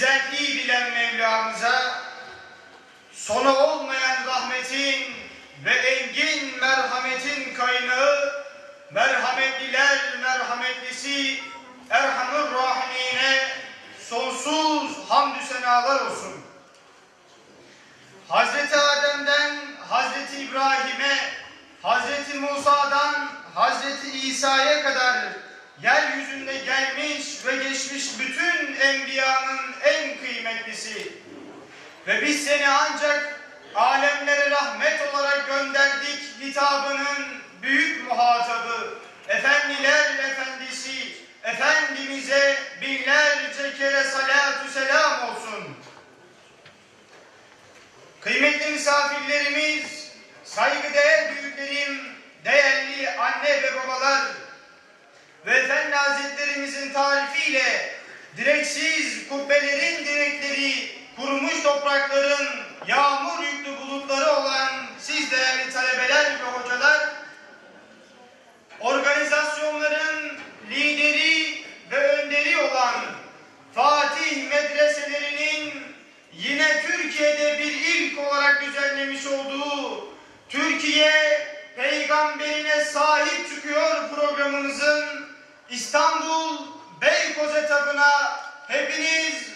güzelliği bilen Mevlamıza, sonu olmayan rahmetin ve engin merhametin kaynağı, merhametliler merhametlisi Erhamur Rahimine sonsuz hamdü senalar olsun. Hazreti Adem'den Hazreti İbrahim'e, Hazreti Musa'dan Hazreti İsa'ya kadar yeryüzünde gelmiş ve geçmiş bütün enbiyanın en kıymetlisi. Ve biz seni ancak alemlere rahmet olarak gönderdik hitabının büyük muhatabı, efendiler efendisi, Efendimiz'e binlerce kere salatü selam olsun. Kıymetli misafirlerimiz, saygıdeğer büyüklerim, değerli anne ve babalar ve Efendi Hazretlerimizin tarifiyle direksiz kubbelerin direkleri, kurumuş toprakların yağmur yüklü bulutları olan siz değerli talebeler ve hocalar, organizasyonların lideri ve önderi olan Fatih medreselerinin yine Türkiye'de bir ilk olarak düzenlemiş olduğu Türkiye peygamberine sahip çıkıyor programımızın İstanbul Beykoz etabına hepiniz